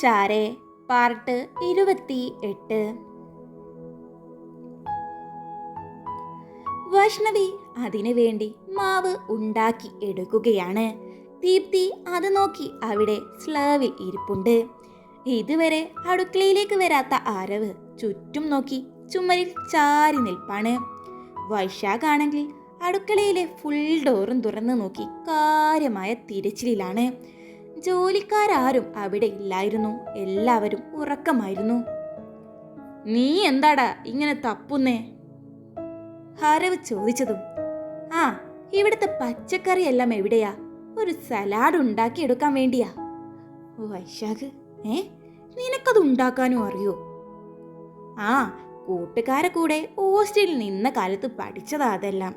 ചാരെ പാർട്ട് ഇരുപത്തി എട്ട് വൈഷ്ണവി അതിനു വേണ്ടി മാവ് ഉണ്ടാക്കി എടുക്കുകയാണ്. ദീപ്തി അത് നോക്കി അവിടെ സ്ലാവിൽ ഇരിപ്പുണ്ട്. ഇതുവരെ അടുക്കളയിലേക്ക് വരാത്ത ആരവ് ചുറ്റും നോക്കി ചുമരിൽ ചാരി നിൽപ്പാണ്. വൈശാഖാണെങ്കിൽ അടുക്കളയിലെ ഫുൾ ഡോറും തുറന്നു നോക്കി കാര്യമായ തിരച്ചിലിലാണ്. ജോലിക്കാരാരും അവിടെ ഇല്ലായിരുന്നു. എല്ലാവരും ഉറക്കമായിരുന്നു. നീ എന്താടാ ഇങ്ങനെ തപ്പുന്നേ? ഹരവ് ചോദിച്ചതും ആ ഇവിടുത്തെ പച്ചക്കറി എല്ലാം എവിടെയാ? ഒരു സലാഡ് ഉണ്ടാക്കി എടുക്കാൻ വേണ്ടിയാ. വൈശാഖ് ഏ? നിനക്കത് ഉണ്ടാക്കാനും അറിയോ? ആ കൂട്ടുകാരെ കൂടെ ഹോസ്റ്റലിൽ നിന്ന കാലത്ത് പഠിച്ചതാ അതെല്ലാം.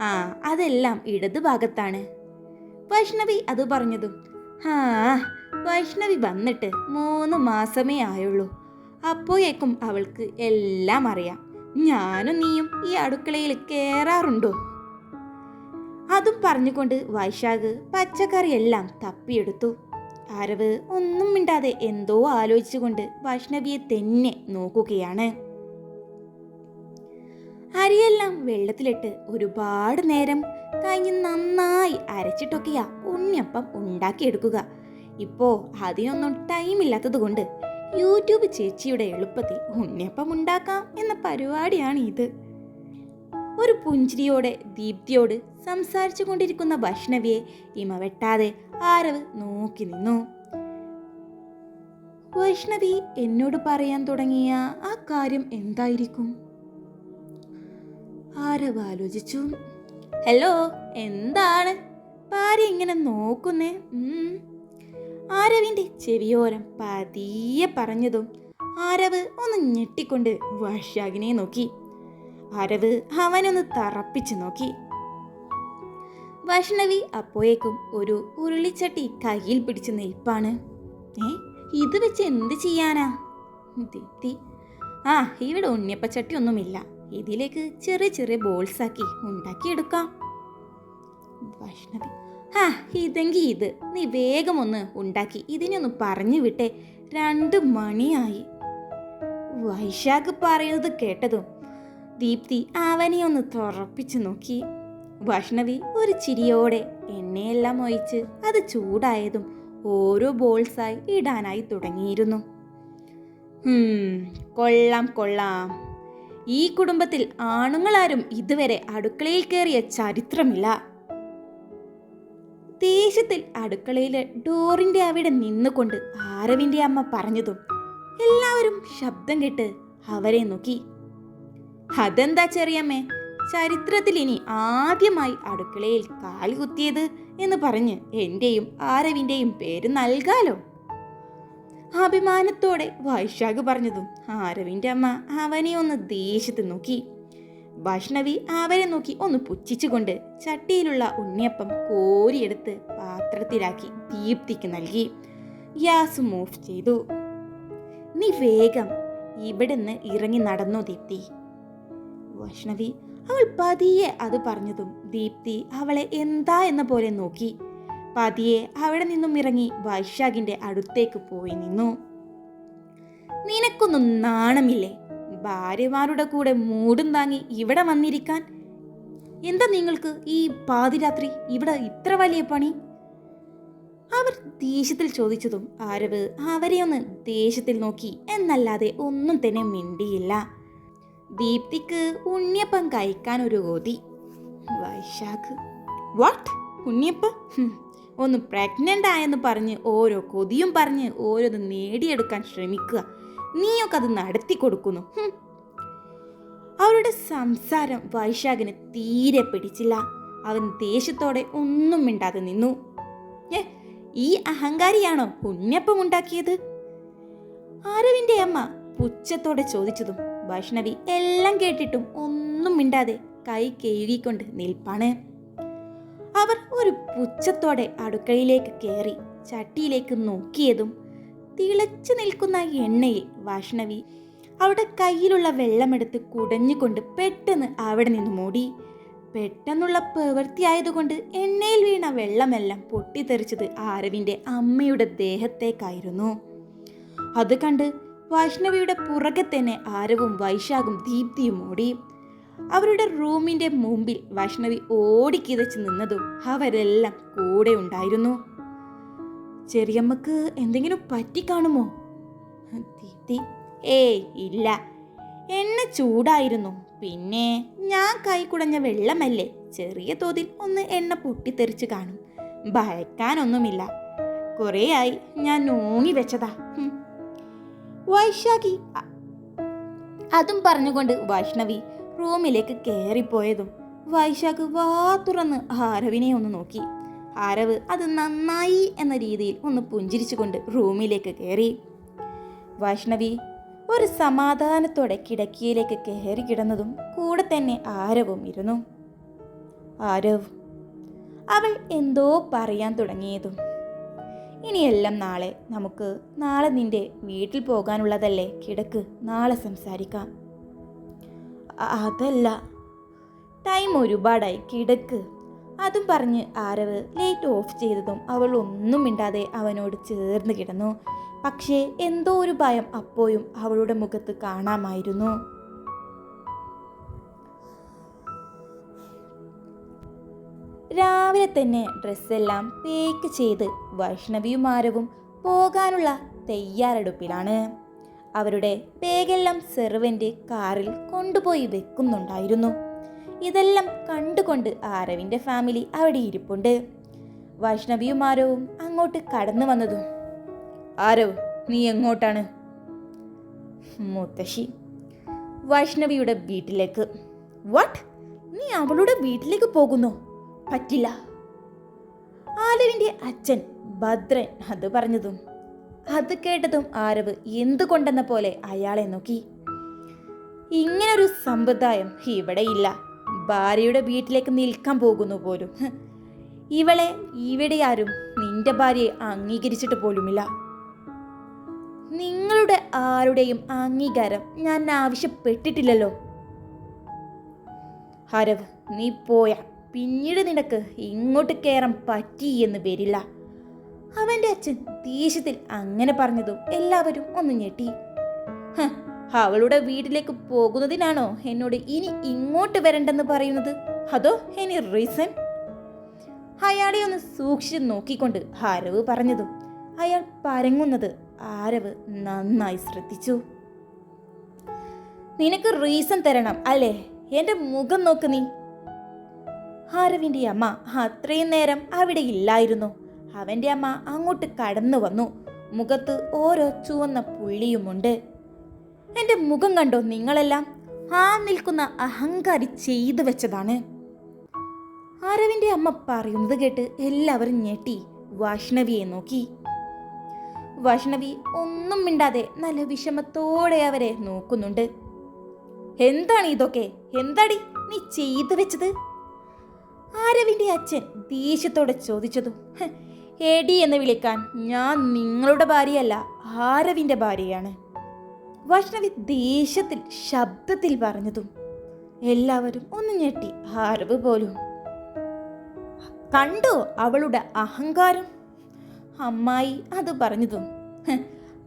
ആ അതെല്ലാം ഇടത് ഭാഗത്താണ് വൈഷ്ണവി അത് പറഞ്ഞതും. ആ വൈഷ്ണവി വന്നിട്ട് മൂന്ന് മാസമേ ആയുള്ളൂ. അപ്പോയേക്കും അവൾക്ക് എല്ലാം അറിയാം. ഞാനും നീയും ഈ അടുക്കളയിൽ കയറാറുണ്ടോ അതും പറഞ്ഞുകൊണ്ട് വൈശാഖ് പച്ചക്കറിയെല്ലാം തപ്പിയെടുത്തു. ആരവ് ഒന്നും മിണ്ടാതെ എന്തോ ആലോചിച്ചുകൊണ്ട് വൈഷ്ണവിയെ തന്നെ നോക്കുകയാണ്. അരിയെല്ലാം വെള്ളത്തിലിട്ട് ഒരുപാട് നേരം കഴിഞ്ഞ് നന്നായി അരച്ചിട്ടൊക്കെയാ ഉണ്ണിയപ്പം ഉണ്ടാക്കിയെടുക്കുക. ഇപ്പോ അതിനൊന്നും ടൈമില്ലാത്തത് കൊണ്ട് യൂട്യൂബ് ചേച്ചിയുടെ എളുപ്പത്തിൽ ഉണ്ണിയപ്പം ഉണ്ടാക്കാം എന്ന പരിപാടിയാണ് ഇത് ഒരു പുഞ്ചിരിയോടെ ദീപ്തിയോട് സംസാരിച്ചു കൊണ്ടിരിക്കുന്ന ഭക്ഷണവിയെ ഇമ വെട്ടാതെ ആരവ് നോക്കി നിന്നു. വൈഷ്ണവി എന്നോട് പറയാൻ തുടങ്ങിയ ആ കാര്യം എന്തായിരിക്കും? ആരവ് ആലോചിച്ചു ഹലോ എന്താണ്? ഭാര്യ ഇങ്ങനെ നോക്കുന്നേ. ആരവിന്റെ ചെവിയോരം പതിയെ പറഞ്ഞതും ആരവ് ഒന്ന് ഞെട്ടിക്കൊണ്ട് വൈശാഖിനെ നോക്കി. ആരവ് അവനൊന്ന് തറപ്പിച്ചു നോക്കി. വൈഷ്ണവി അപ്പോയേക്കും ഒരു ഉരുളിച്ചട്ടി കയ്യിൽ പിടിച്ച് നിൽപ്പാണ്. ഏ ഇത് വെച്ച് എന്ത് ചെയ്യാനാ? ആ ഇവിടെ ഉണ്ണിയപ്പച്ചട്ടി ഒന്നുമില്ല. ഇതിലേക്ക് ചെറിയ ചെറിയ ബോൾസ് ആക്കി ഉണ്ടാക്കിയെടുക്കാം. വൈഷ്ണവി ഹാ ഇതെങ്കി ഇത്. നീ വേഗം ഒന്ന് ഉണ്ടാക്കി. ഇതിനൊന്ന് പറഞ്ഞു വിട്ടെ. രണ്ട് മണിയായി. വൈശാഖ് പറയുന്നത് കേട്ടതും ദീപ്തി അവനെ ഒന്ന് തുറപ്പിച്ചു നോക്കി. വൈഷ്ണവി ഒരു ചിരിയോടെ എണ്ണയെല്ലാം ഒഴിച്ച് അത് ചൂടായതും ഓരോ ബോൾസായി ഇടാനായി തുടങ്ങിയിരുന്നു. കൊള്ളാം കൊള്ളാം. ഈ കുടുംബത്തിൽ ആണുങ്ങളാരും ഇതുവരെ അടുക്കളയിൽ കയറിയ ചരിത്രമില്ല. ദേഷ്യത്തിൽ അടുക്കളയിലെ ഡോറിന്റെ അവിടെ നിന്നുകൊണ്ട് ആരവിന്റെ അമ്മ പറഞ്ഞതും എല്ലാവരും ശബ്ദം കേട്ട് അവരെ നോക്കി. അതെന്താ ചെറിയമ്മേ? ചരിത്രത്തിൽ ഇനി ആദ്യമായി അടുക്കളയിൽ കാൽ കുത്തിയത്? എന്ന് പറഞ്ഞ് എന്റെയും ആരവിന്റെയും പേര് നൽകാലോ? അഭിമാനത്തോടെ വൈശാഖ് പറഞ്ഞതും അരവിന്റെ അമ്മ അവനെ ഒന്ന് ദേഷ്യത്ത് നോക്കി. വൈഷ്ണവി അവരെ നോക്കി ഒന്ന് പുച്ഛിച്ചുകൊണ്ട് ചട്ടിയിലുള്ള ഉണ്ണിയപ്പം കോരിയെടുത്ത് പാത്രത്തിലാക്കി ദീപ്തിക്ക് നൽകി. ഗ്യാസ് മൂവ് ചെയ്തു. നീ വേഗം ഇവിടുന്ന് ഇറങ്ങി നടന്നു ദീപ്തി. വൈഷ്ണവി അവൾ പതിയെ അത് പറഞ്ഞതും ദീപ്തി അവളെ എന്താ എന്ന പോലെ നോക്കി. പതിയെ അവിടെ നിന്നും ഇറങ്ങി വൈശാഖിന്റെ അടുത്തേക്ക് പോയി നിന്നു. നിനക്കൊന്നും നാണമില്ലേ? ഭാര്യമാരുടെ കൂടെ മൂടും താങ്ങി ഇവിടെ വന്നിരിക്കാൻ? എന്താ നിങ്ങൾക്ക് ഈ പാതിരാത്രി ഇവിടെ ഇത്ര വലിയ പണി? അവർ ദേഷ്യത്തിൽ ചോദിച്ചതും ആരവ് അവരെ ഒന്ന് ദേഷ്യത്തിൽ നോക്കി എന്നല്ലാതെ ഒന്നും തന്നെ മിണ്ടിയില്ല. ദീപ്തിക്ക് ഉണ്ണിയപ്പം കഴിക്കാൻ ഒരു ഗോതി വൈശാഖ്? വാട്ട്? ഉണ്ണിയപ്പം? ഒന്ന് പ്രഗ്നന്റ് ആയെന്ന് പറഞ്ഞ് ഓരോ കൊതിയും പറഞ്ഞ് ഓരോന്ന് നേടിയെടുക്കാൻ ശ്രമിക്കുക. നീയൊക്കെ അത് നടത്തി കൊടുക്കുന്നു. അവരുടെ സംസാരം വൈശാഖിന് തീരെ പിടിച്ചില്ല. അവൻ ദേഷ്യത്തോടെ ഒന്നും മിണ്ടാതെ നിന്നു. ഏ ഈ അഹങ്കാരിയാണോ ഉണ്ണിയപ്പം ഉണ്ടാക്കിയത്? ആരവിന്റെ അമ്മ പുച്ഛത്തോടെ ചോദിച്ചതും വൈഷ്ണവി എല്ലാം കേട്ടിട്ടും ഒന്നും മിണ്ടാതെ കൈ കഴുകിക്കൊണ്ട് നിൽപ്പാണ്. അവർ ഒരു പുച്ഛത്തോടെ അടുക്കളയിലേക്ക് കയറി ചട്ടിയിലേക്ക് നോക്കിയതും തിളച്ചു നിൽക്കുന്ന എണ്ണയിൽ വാഷ്ണവി അവളുടെ കയ്യിലുള്ള വെള്ളമെടുത്ത് കുടഞ്ഞുകൊണ്ട് പെട്ടെന്ന് അവിടെ നിന്ന് മൂടി. പെട്ടെന്നുള്ള പ്രവൃത്തിയായതുകൊണ്ട് എണ്ണയിൽ വീണ വെള്ളമെല്ലാം പൊട്ടിത്തെറിച്ചത് ആരവിന്റെ അമ്മയുടെ ദേഹത്തേക്കായിരുന്നു. അത് കണ്ട് വൈഷ്ണവിയുടെ പുറകെ തന്നെ ആരവും വൈശാഖും ദീപ്തിയും ഓടി അവരുടെ റൂമിന്റെ മുമ്പിൽ വൈഷ്ണവി ഓടിക്കിതച്ച് നിന്നതും അവരെല്ലാം കൂടെ ഉണ്ടായിരുന്നു. ചെറിയമ്മക്ക് എന്തെങ്കിലും പറ്റിക്കാണുമോ? ദീപ്തി ഏയ് ഇല്ല. എണ്ണ ചൂടായിരുന്നു. പിന്നെ ഞാൻ കൈ കുടഞ്ഞ വെള്ളമല്ലേ? ചെറിയ തോതിൽ ഒന്ന് എണ്ണ പൊട്ടിത്തെറിച്ച് കാണും. ഭയക്കാനൊന്നുമില്ല. കുറേയായി ഞാൻ നോങ്ങി വെച്ചതാ. വൈശാഖി അതും പറഞ്ഞുകൊണ്ട് വൈഷ്ണവി റൂമിലേക്ക് കയറിപ്പോയതും വൈശാഖ് വാ തുറന്ന് ആരവിനെ ഒന്ന് നോക്കി. ആരവ് അത് നന്നായി എന്ന രീതിയിൽ ഒന്ന് പുഞ്ചിരിച്ചുകൊണ്ട് റൂമിലേക്ക് കയറി വൈഷ്ണവി ഒരു സമാധാനത്തോടെ കിടക്കിയിലേക്ക് കയറി കിടന്നതും കൂടെ തന്നെ ആരവും ഇരുന്നു. ആരവ് അവൾ എന്തോ പറയാൻ തുടങ്ങിയതും. ഇനിയെല്ലാം നാളെ നമുക്ക് നാളെ നിന്റെ വീട്ടിൽ പോകാനുള്ളതല്ലേ? കിടക്ക് നാളെ സംസാരിക്കാം. അതല്ല. ടൈം ഒരുപാടായി. കിടക്ക്. അതും പറഞ്ഞ് ആരവ് ലൈറ്റ് ഓഫ് ചെയ്തതും അവൾ ഒന്നും മിണ്ടാതെ അവനോട് ചേർന്ന് കിടന്നു. പക്ഷേ എന്തോ ഒരു ഭയം അപ്പോഴും അവളുടെ മുഖത്ത് കാണാമായിരുന്നു. രാവിലെ തന്നെ ഡ്രസ്സെല്ലാം പേക്ക് ചെയ്ത് വൈഷ്ണവിയും ആരവും പോകാനുള്ള തയ്യാറെടുപ്പിലാണ്. അവരുടെ ബാഗെല്ലാം സെർവന്റ് കാറിൽ കൊണ്ടുപോയി വെക്കുന്നുണ്ടായിരുന്നു. ഇതെല്ലാം കണ്ടുകൊണ്ട് ആരവിന്റെ ഫാമിലി അവിടെ ഇരിപ്പുണ്ട്. വൈഷ്ണവിയും ആരവും അങ്ങോട്ട് കടന്നു വന്നതും ആരവ് നീ എങ്ങോട്ടാണ്? മുത്തശ്ശി വൈഷ്ണവിയുടെ വീട്ടിലേക്ക്. വാട്ട് നീ അവളുടെ വീട്ടിലേക്ക് പോകുന്നു? പറ്റില്ല. ആലവിന്റെ അച്ഛൻ ഭദ്രൻ അത് പറഞ്ഞതും അത് കേട്ടതും ആരവ് എന്തുകൊണ്ടെന്ന പോലെ അയാളെ നോക്കി. ഇങ്ങനൊരു സമ്പ്രദായം ഇവിടെയില്ല ഭാര്യയുടെ വീട്ടിലേക്ക് നിൽക്കാൻ പോകുന്നു പോലും. ഇവളെ ഇവിടെ ആരും നിന്റെ ഭാര്യയെ അംഗീകരിച്ചിട്ട് പോലുമില്ല. നിങ്ങളുടെ ആരുടെയും അംഗീകാരം ഞാൻ ആവശ്യപ്പെട്ടിട്ടില്ലല്ലോ. ഹരവ് നീ പോയ. പിന്നീട് നിനക്ക് ഇങ്ങോട്ട് കയറാൻ പറ്റി എന്ന് വരില്ല അവന്റെ അച്ഛൻ ദേഷ്യത്തിൽ അങ്ങനെ പറഞ്ഞതും എല്ലാവരും ഒന്ന് ഞെട്ടി. അവളുടെ വീട്ടിലേക്ക് പോകുന്നതിനാണോ എന്നോട് ഇനി ഇങ്ങോട്ട് വരണ്ടെന്ന് പറയുന്നത്? അതോ എനി റീസൺ അയാളെ ഒന്ന് സൂക്ഷിച്ച് നോക്കിക്കൊണ്ട് ഹരവ് പറഞ്ഞതും അയാൾ പരങ്ങുന്നത് ആരവ് നന്നായി ശ്രദ്ധിച്ചു. നിനക്ക് റീസൺ തരണം അല്ലേ? എന്റെ മുഖം നോക്ക് നീ. ആരവിന്റെ അമ്മ അത്രയും നേരം അവിടെ ഇല്ലായിരുന്നു. അവന്റെ അമ്മ അങ്ങോട്ട് കടന്നു വന്നു. മുഖത്ത് ഓരോ ചുവന്ന പുള്ളിയുമുണ്ട്. എന്റെ മുഖം കണ്ടോ നിങ്ങളെല്ലാം? ആ നിൽക്കുന്ന അഹങ്കാരി ചെയ്തു വെച്ചതാണ്. അരവിന്റെ അമ്മ പറയുന്നത് കേട്ട് എല്ലാവരും ഞെട്ടി. വൈഷ്ണവിയെ നോക്കി. വൈഷ്ണവി ഒന്നും മിണ്ടാതെ നല്ല വിഷമത്തോടെ അവരെ നോക്കുന്നുണ്ട്. എന്താണ് ഇതൊക്കെ? എന്താടി നീ ചെയ്തു വെച്ചത്? ആരവിന്റെ അച്ഛൻ ദേഷ്യത്തോടെ ചോദിച്ചതും "ഹ്, എടി എന്ന് വിളിക്കാൻ ഞാൻ നിങ്ങളുടെ ഭാര്യയല്ല ആരവിന്റെ ഭാര്യയാണ്. വൈഷ്ണവി ദേഷ്യത്തിൽ ശബ്ദത്തിൽ പറഞ്ഞതും എല്ലാവരും ഒന്ന് ഞെട്ടി ആരവ് പോലും. കണ്ടോ അവളുടെ അഹങ്കാരം? അമ്മായി അത് പറഞ്ഞതും.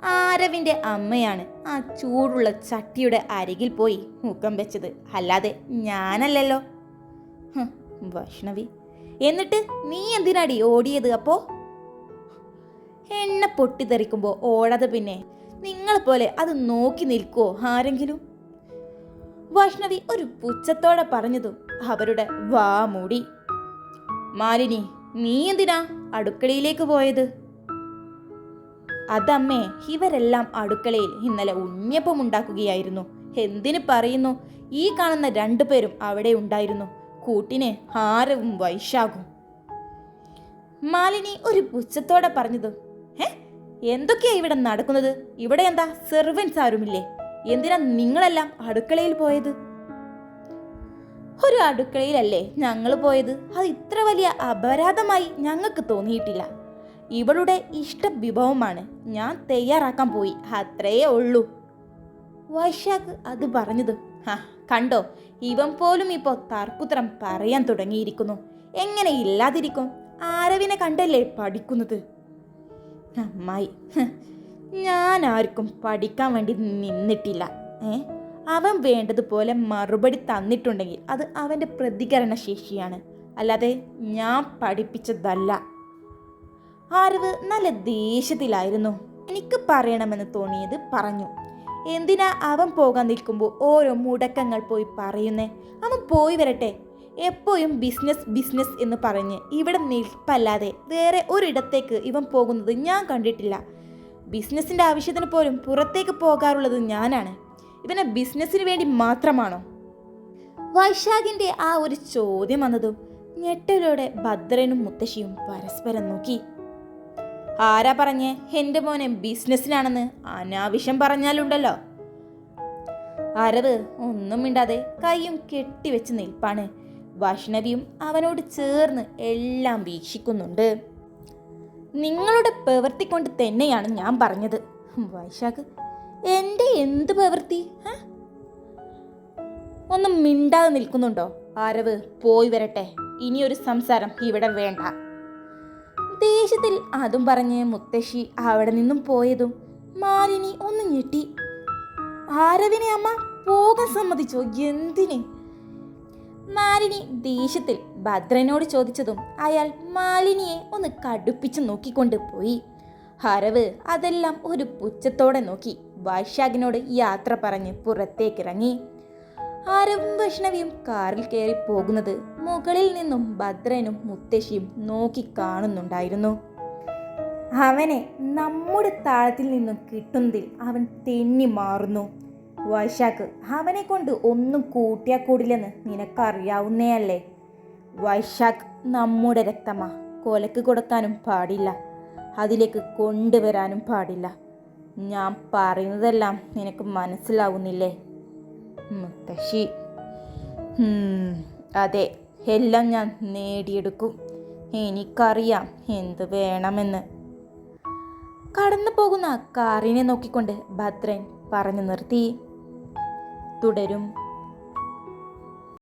ആരവിന്റെ അമ്മയാണ് ആ ചൂടുള്ള ചട്ടിയുടെ അരികിൽ പോയി മുഖം വെച്ചത്. അല്ലാതെ ഞാനല്ലല്ലോ. വൈഷ്ണവി എന്നിട്ട് നീ എന്തിനാടി ഓടിയത് അപ്പോ? എണ്ണ പൊട്ടിത്തെറിക്കുമ്പോൾ ഓടാതെ പിന്നെ നിങ്ങളെ പോലെ അത് നോക്കി നിൽക്കുവോ ആരെങ്കിലും? വൈഷ്ണവി ഒരു പുച്ഛത്തോടെ പറഞ്ഞതും അവരുടെ വാ മൂടി. മാലിനി നീ എന്തിനാ അടുക്കളയിലേക്ക് പോയത്? അതമ്മേ ഇവരെല്ലാം അടുക്കളയിൽ ഇന്നലെ ഉണ്ണിയപ്പം ഉണ്ടാക്കുകയായിരുന്നു. എന്തിന് പറയുന്നു? ഈ കാണുന്ന രണ്ടുപേരും അവിടെ ഉണ്ടായിരുന്നു. കൂട്ടിന് ഹാരവും വൈശാഖും. മാലിനി ഒരു പുച്ഛത്തോടെ പറഞ്ഞത് എന്തൊക്കെയാ ഇവിടെ നടക്കുന്നത്? ഇവിടെ എന്താ സെർവൻസ് ആരുമില്ലേ? എന്തിനാ നിങ്ങളെല്ലാം അടുക്കളയിൽ പോയത്? ഒരു അടുക്കളയിലല്ലേ ഞങ്ങൾ പോയത്? അത് ഇത്ര വലിയ അപരാധമായി ഞങ്ങൾക്ക് തോന്നിയിട്ടില്ല. ഇവളുടെ ഇഷ്ട വിഭവമാണ് ഞാൻ തയ്യാറാക്കാൻ പോയി. അത്രയേ ഉള്ളൂ. വൈശാഖ് അത് പറഞ്ഞത്. ഹാ കണ്ടോ? ഇവൻ പോലും ഇപ്പോൾ തർക്കുത്തരം പറയാൻ തുടങ്ങിയിരിക്കുന്നു. എങ്ങനെ ഇല്ലാതിരിക്കും? ആരവിനെ കണ്ടല്ലേ പഠിക്കുന്നത്? അമ്മായി ഞാൻ ആർക്കും പഠിക്കാൻ വേണ്ടി നിന്നിട്ടില്ല. ഏ അവൻ വേണ്ടതുപോലെ മറുപടി തന്നിട്ടുണ്ടെങ്കിൽ അത് അവന്റെ പ്രതികരണ ശേഷിയാണ് അല്ലാതെ ഞാൻ പഠിപ്പിച്ചതല്ല. ആരവ് നല്ല ദേഷ്യത്തിലായിരുന്നു. എനിക്ക് പറയണമെന്ന് തോന്നിയത് പറഞ്ഞു. എന്തിനാ അവൻ പോകാൻ നിൽക്കുമ്പോൾ ഓരോ മുടക്കങ്ങൾ പോയി പറയുന്നേ? അവൻ പോയി വരട്ടെ. എപ്പോഴും ബിസിനസ് ബിസിനസ് എന്ന് പറഞ്ഞ് ഇവിടെ നിൽപ്പല്ലാതെ വേറെ ഒരിടത്തേക്ക് ഇവൻ പോകുന്നത് ഞാൻ കണ്ടിട്ടില്ല. ബിസിനസ്സിന്റെ ആവശ്യത്തിന് പോലും പുറത്തേക്ക് പോകാറുള്ളത് ഞാനാണ്. ഇവനെ ബിസിനസ്സിന് വേണ്ടി മാത്രമാണോ? വൈശാഖിന്റെ ആ ഒരു ചോദ്യം വന്നതും ഞെട്ടലോടെ ഭദ്രനും മുത്തശ്ശിയും പരസ്പരം നോക്കി. ആരാ പറഞ്ഞേ? എന്റെ മോനെ ബിസിനസ്സിനാണെന്ന് അനാവശ്യം പറഞ്ഞാലുണ്ടല്ലോ. അരവ് ഒന്നും മിണ്ടാതെ കൈയും കെട്ടിവെച്ച് നിൽപ്പാണ്. വൈഷ്ണവിയും അവനോട് ചേർന്ന് എല്ലാം വീക്ഷിക്കുന്നുണ്ട്. നിങ്ങളുടെ പ്രവൃത്തി കൊണ്ട് തന്നെയാണ് ഞാൻ പറഞ്ഞത്. വൈശാഖ് എന്റെ എന്ത് പ്രവൃത്തി? ഒന്ന് മിണ്ടാതെ നിൽക്കുന്നുണ്ടോ? ആരവ് പോയി വരട്ടെ. ഇനിയൊരു സംസാരം ഇവിടെ വേണ്ട. ദേഷ്യത്തിൽ അതും പറഞ്ഞ് മുത്തശ്ശി അവിടെ നിന്നും പോയതും മാലിനി ഒന്ന് ഞെട്ടി. ആരവിനെ അമ്മ പോകാൻ സമ്മതിച്ചോ? എന്തിന്? മാലിനി ദേഷ്യത്തിൽ ഭദ്രനോട് ചോദിച്ചതും അയാൾ മാലിനിയെ ഒന്ന് കടുപ്പിച്ച് നോക്കിക്കൊണ്ട് പോയി. ഹരവ് അതെല്ലാം ഒരു പുച്ഛത്തോടെ നോക്കി. വൈശാഖിനോട് യാത്ര പറഞ്ഞ് പുറത്തേക്കിറങ്ങി. ആരവും വൈഷ്ണവിയും കാറിൽ കയറി പോകുന്നത് മുകളിൽ നിന്നും ഭദ്രനും മുത്തശ്ശിയും നോക്കി കാണുന്നുണ്ടായിരുന്നു. അവനെ നമ്മുടെ താളത്തിൽ നിന്നും കിട്ടുന്നതിൽ അവൻ തെന്നി മാറുന്നു. വൈശാഖ് അവനെ കൊണ്ട് ഒന്നും കൂട്ടിയാ കൂടില്ലെന്ന് നിനക്കറിയാവുന്നേയല്ലേ? വൈശാഖ് നമ്മുടെ രക്തമാ കൊലക്ക് കൊടുക്കാനും പാടില്ല അതിലേക്ക് കൊണ്ടുവരാനും പാടില്ല. ഞാൻ പറയുന്നതെല്ലാം നിനക്ക് മനസ്സിലാവുന്നില്ലേ? മുത്തശ്ശി. അതെ എല്ലാം ഞാൻ നേടിയെടുക്കും. എനിക്കറിയാം എന്ത് വേണമെന്ന്. കടന്നു പോകുന്ന കാറിനെ നോക്കിക്കൊണ്ട് ഭദ്രൻ പറഞ്ഞു നിർത്തി. തുടരും.